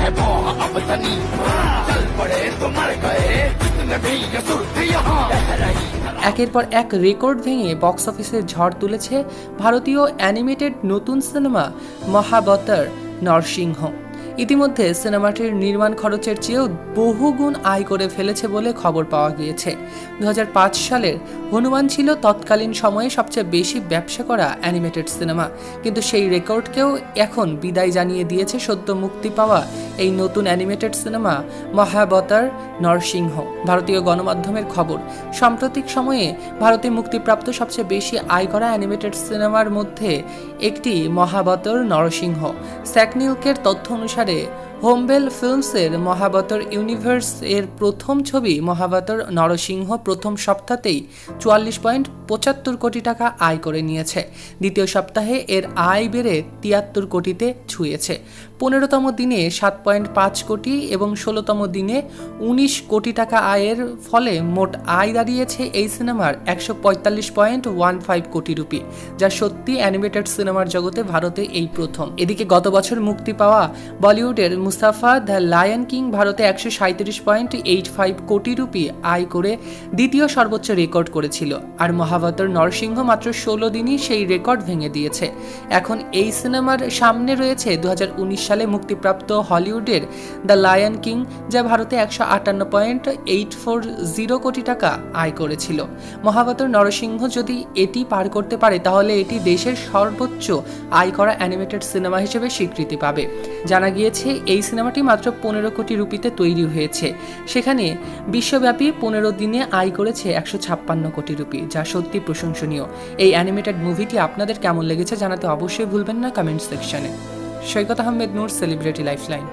है भौह अब तनी चल पड़े तो मर गए जितने भी ये सुर्ख यहाँ बह रही একের পর এক রেকর্ড ভেঙে বক্স অফিসে ঝড় তুলেছে ভারতীয় অ্যানিমেটেড নতুন সিনেমা মহাবতার নরসিংহ ইতিমধ্যে সিনেমাটির নির্মাণ খরচের চেয়েও বহুগুণ আয় করে ফেলেছে বলে খবর পাওয়া গিয়েছে। দু সালের হনুমান ছিল তৎকালীন সময়ে সবচেয়ে বেশি ব্যবসা করা অ্যানিমেটেড সিনেমা। কিন্তু সেই রেকর্ডকেও এখন বিদায় জানিয়ে দিয়েছে সদ্য মুক্তি পাওয়া এই নতুন অ্যানিমেটেড সিনেমা মহাবতার নরসিংহ। ভারতীয় গণমাধ্যমের খবর, সাম্প্রতিক সময়ে ভারতে মুক্তিপ্রাপ্ত সবচেয়ে বেশি আয় করা অ্যানিমেটেড সিনেমার মধ্যে একটি মহাবতর নরসিংহ। স্যাকনিলকের তথ্য অনুসারে অনুসারে হোমবেল ফিল্মসের মহাবতর ইউনিভার্স এর প্রথম ছবি মহাবতর নরসিংহ প্রথম সপ্তাহতেই চুয়াল্লিশ পয়েন্ট পঁচাত্তর কোটি টাকা আয় করে নিয়েছে। দ্বিতীয় সপ্তাহে এর আয় বেড়ে তিয়াত্তর কোটিতে ছুঁয়েছে। পনেরোতম দিনে সাত পয়েন্ট পাঁচ কোটি এবং ষোলোতম দিনে উনিশ কোটি টাকা আয়ের ফলে মোট আয় দাঁড়িয়েছে এই সিনেমার একশো পঁয়তাল্লিশ point one five crore rupee, যা সত্যি অ্যানিমেটেড সিনেমার জগতে ভারতে এই প্রথম। এদিকে গত বছর মুক্তি পাওয়া বলিউডের মুস্তাফা, দ্য লায়ন কিং ভারতে একশো সাঁত্রিশ point eight five crore rupee আয় করে দ্বিতীয় সর্বোচ্চ রেকর্ড করেছিল। আর মহাবতর নরসিংহ মাত্র ষোলো দিনই সেই রেকর্ড ভেঙে দিয়েছে। এখন এই সিনেমার সামনে রয়েছে দু সালে মুক্তিপ্রাপ্ত হলিউডের দ্য লায়ন কিং, যা ভারতে একশো আটান্ন পয়েন্ট এইট ফোর জিরো কোটি টাকা আয় করেছিল। মহাবতর নরসিংহ যদি এটি পার করতে পারে, তাহলে এটি দেশের সর্বোচ্চ আয় করা অ্যানিমেটেড সিনেমা হিসেবে স্বীকৃতি পাবে। জানা গিয়েছে এই সিনেমাটি মাত্র পনেরো কোটি রুপিতে তৈরি হয়েছে। সেখানে বিশ্বব্যাপী পনেরো দিনে আয় করেছে একশো ছাপ্পান্ন কোটি রুপি, যা সত্যি প্রশংসনীয়। এই অ্যানিমেটেড মুভিটি আপনাদের কেমন লেগেছে জানাতে অবশ্যই ভুলবেন না কমেন্ট সেকশনে। Saikat Ahmed Noor celebrity lifeline